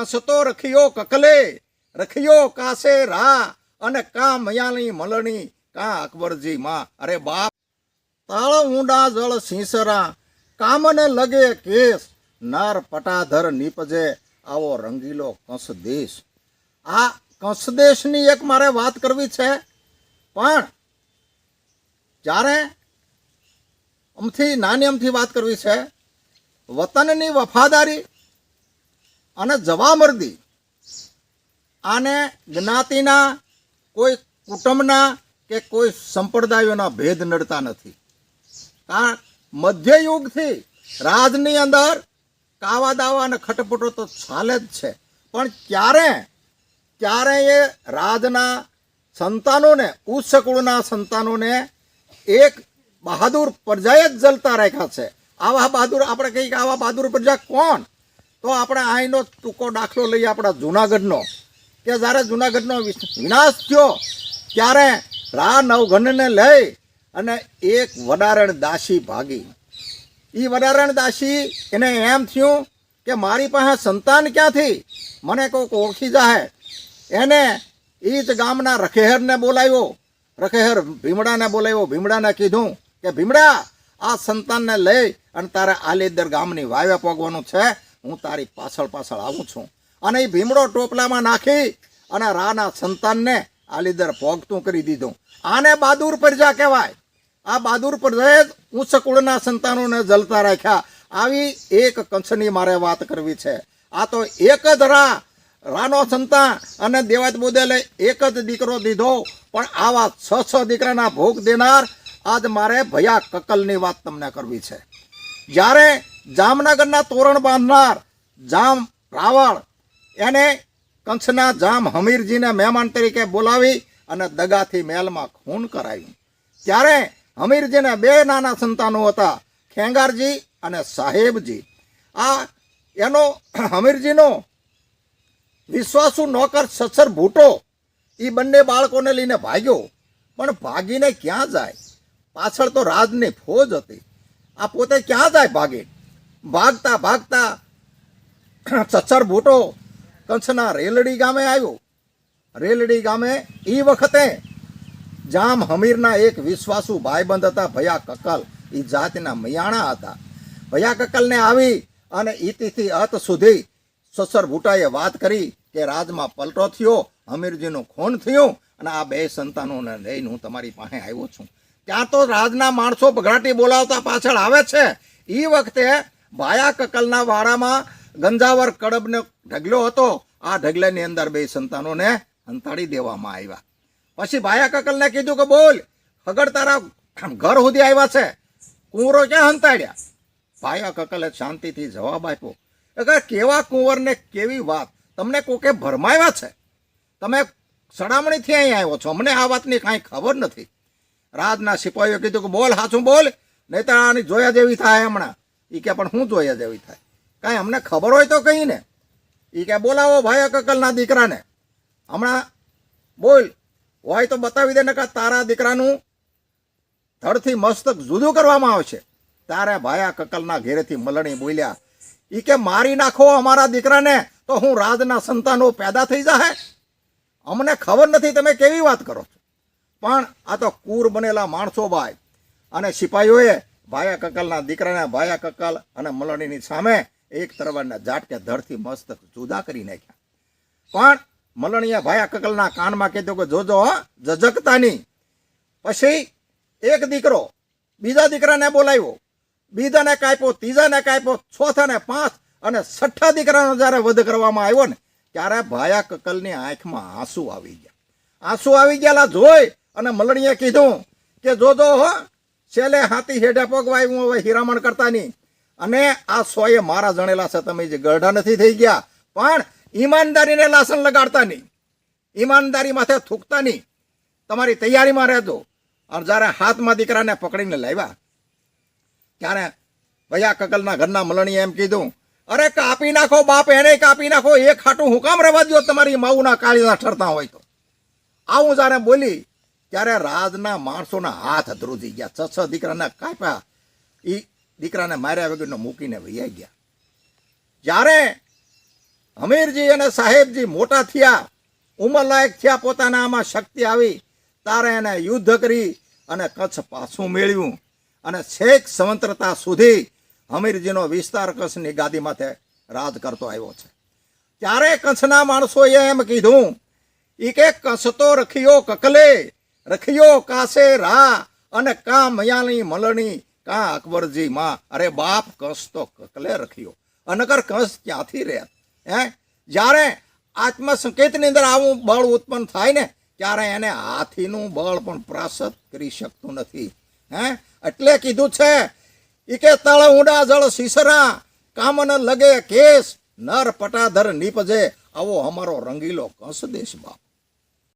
કંસતો રખિયો કકલે, રખિયો કાસે રા અને કા મયાની મલણી કા અકબરજી માં. અરે બાપ, તાળ ઊંડા જળ સિંસરા, કામને લગે કેસ, નર પટાધર નીપજે આવો રંગીલો કંસ દેશ. આ કંસ દેશની એક મારે વાત કરવી છે, પણ જ્યારે અમથી, નાની અમથી વાત કરવી છે, વતનની વફાદારી અને જવામર્દી. આને જ્ઞાતિના, કોઈ કુટુંબના કે કોઈ સંપ્રદાયોના ભેદ નડતા નથી. કારણ મધ્યયુગથી રાજની અંદર કાવા દાવા અને ખટપટો તો ચાલે જ છે. પણ ક્યારે? ક્યારે એ રાજના સંતાનોને ઉચ્ચ કુળના સંતાનોને એક બહાદુર પ્રજાએ જ જલતા રાખ્યા છે? આવા બહાદુર, આપણે કહીએ કે આવા બહાદુર પ્રજા કોણ? તો આપણે અહીંનો ટૂંકો દાખલો લઈએ આપણા જુનાગઢનો. કે જ્યારે જુનાગઢનો વિનાશ થયો, ત્યારે રા નવઘનને લઈ અને એક વડારણ દાસી ભાગી. એ વડારણ દાસી એને એમ થયું કે મારી પાસે સંતાન ક્યાંથી? મને કોઈક ઓળખી જાય એને એ જ ગામના રખેહરને બોલાવ્યો. રખેહર ભીમડાને બોલાવ્યો. ભીમડાને કીધું કે ભીમડા, આ સંતાનને લઈ અને તારે આલેદર ગામની વાવે પગવાનું છે. હું તારી પાછળ પાછળ આવું છું. અને એ ભીમડો ટોપલામાં નાખી અને રાના સંતાનને આલીદર ભોગતું કરી દીધું. આને બહાદુર પ્રજા કહેવાય. આ બહાદુર પ્રજાએ ઉચ્ચ કુળના સંતાનોને જલતા રાખ્યા. આવી એક કંસની મારે વાત કરવી છે. આ તો એક જ રા રાનો સંતાન અને દેવાત બોદેલે એક જ દીકરો દીધો. પણ આવા છ છ દીકરાના ભોગ દેનાર આજ મારે ભયા કકલની વાત તમને કરવી છે. જ્યારે જામનગરના તોરણ બાંધનાર જામ રાવળ એને કંસના જામ હમીરજીને મહેમાન તરીકે બોલાવી અને દગાથી મહેલમાં ખૂન કરાવ્યું ત્યારે હમીરજીને બે નાના સંતાનો હતા, ખેંગારજી અને સાહેબજી. આ એનો હમીરજીનો વિશ્વાસુ નોકર સસર ભૂટો એ બંને બાળકોને લઈને ભાગ્યો, પણ ભાગીને ક્યાં જાય? પાછળ તો રાજની ફોજ હતી. આ પોતે ક્યાં જાય ભાગી ભાગતા ભાગતા સસર ભૂટો કચ્છના રેલડી ગામે આવ્યો. રેલડી ગામે એ વખતે જામ હમીરના એક વિશ્વાસુ ભાઈબંધ હતા, ભયા કકલ એ જાતના મિયાણા હતા. ભયા કકલને આવી અને ઇતિથી અત સુધી સસર ભૂટાએ વાત કરી કે રાજમાં પલટો થયો, હમીરજીનું ખૂન થયું અને આ બે સંતાનોને લઈને હું તમારી પાસે આવ્યો છું. ત્યાં તો રાજના માણસો બઘાટી બોલાવતા પાછળ આવે છે. એ વખતે ભાયા કકલના વાડામાં ગંજાવર કડબને ઢગલો હતો. આ ઢગલાની અંદર બે સંતાનોને અંતાડી દેવામાં આવ્યા. પછી ભાયા કકલને કીધું કે બોલ, હગડ તારા ઘર સુધી આવ્યા છે. કુંવરો ક્યાં હંતાડ્યા? ભાયા કકલે શાંતિથી જવાબ આપ્યો એટલે કેવા કુંવરને કેવી વાત? તમને કોકે ભરમાવ્યા છે? તમે સડામણીથી અહીં આવ્યો છો. અમને આ વાતની કાંઈ ખબર નથી. રાજના સિપાહીઓ કીધું કે બોલ, હાચું બોલ નહીં તો આની જોયા જેવી થાય હમણાં. એ કે પણ હું જોઈએ જેવી થાય. કાંઈ અમને ખબર હોય તો કહી ને એ કે બોલાવો ભાઈ કકલના દીકરાને. હમણાં બોલ, હોય તો બતાવી દે ને કે તારા દીકરાનું ધડથી મસ્તક જુદું કરવામાં આવશે. તારે ભાયા કકલના ઘેરેથી મલણી બોલ્યા. એ કે મારી નાખો અમારા દીકરાને તો હું રાજના સંતાનો પેદા થઈ જાહે. અમને ખબર નથી તમે કેવી વાત કરો છો. પણ આ તો કૂર બનેલા માણસો ભાઈ. અને સિપાહીઓએ ભાયા કકલના દીકરાને ભાયા કકલ અને મલણીની સામે એક તરવારના ઝાટકે ધડથી મસ્તક જુદા કરી નાખ્યા. પણ મલણીએ ભાયા કકલના કાનમાં કહેતો કે જોજો હો, જજકતા નહીં પછી એક દીકરો બીજા દીકરાને બોલાવ્યો. બીજાને કાપ્યો ત્રીજાને કાપ્યો ચોથાને પાંચ અને છઠ્ઠા દીકરાનો જ્યારે વધ કરવામાં આવ્યો ને ત્યારે ભાયા કકલની આંખમાં આંસુ આવી ગયા. આંસુ આવી ગયેલા જોઈ અને મલણીએ કીધું કે જોજો હો છેલ્લે હાથી હેઠે પગવાય, હું હવે હિરામણ કરતા નહીં. અને આ સોએ મારા જણેલા છે, તમે જે ગઢા નથી થઈ ગયા, પણ ઈમાનદારીને લાસન લગાડતા નહીં. ઈમાનદારી માથે થૂકતા નહીં. તમારી તૈયારીમાં રહેજો. અને જ્યારે હાથમાં દીકરાને પકડીને લાવ્યા, ત્યારે ભૈયા કકલના ઘરના મલણીએ એમ કીધું, અરે કાપી નાખો બાપ, એને કાપી નાખો, એ ખાટું હું કામ રવા દો તમારી માઉના કાળીના ઠરતા હોય તો. આવું જ્યારે બોલી ત્યારે રાજના માણસોના હાથ ધ્રુજી ગયા. છ છ દીકરાને કાપ્યા. એ દીકરાને માર્યા વગરનો મૂકીને વૈયા ગયા. જ્યારે હમીરજી અને સાહેબજી મોટા થયા, ઉંમરલાયક થયા, પોતાના આમાં શક્તિ આવી, તારે એને યુદ્ધ કરી અને કચ્છ પાછું મેળવ્યું. અને છેક સ્વતંત્રતા સુધી હમીરજીનો વિસ્તાર કચ્છની ગાદી માથે રાજ કરતો આવ્યો છે. ત્યારે કચ્છના માણસોએ એમ કીધું એક કે કચ્છ તો રખિયો કકલે રખિયો કાસે રા અને કા મયાની મલણી કા અકબરજી માં અરે બાપ, કસ તો કકલે રખ્યો. અનકર કસ ક્યાંથી રહે હે? જ્યારે આત્મસંકેતની અંદર આવું બળ ઉત્પન્ન થાય ને, ત્યારે એને હાથીનું બળ પણ પ્રાસત કરી શકતું નથી. હે? એટલે કીધું છે ઈ કે તળ ઊંડા જળ સીસરા કામન લગે કેસ, નર પટાધર નીપજે. આવો અમારો રંગીલો કંસ દેશ બાપ.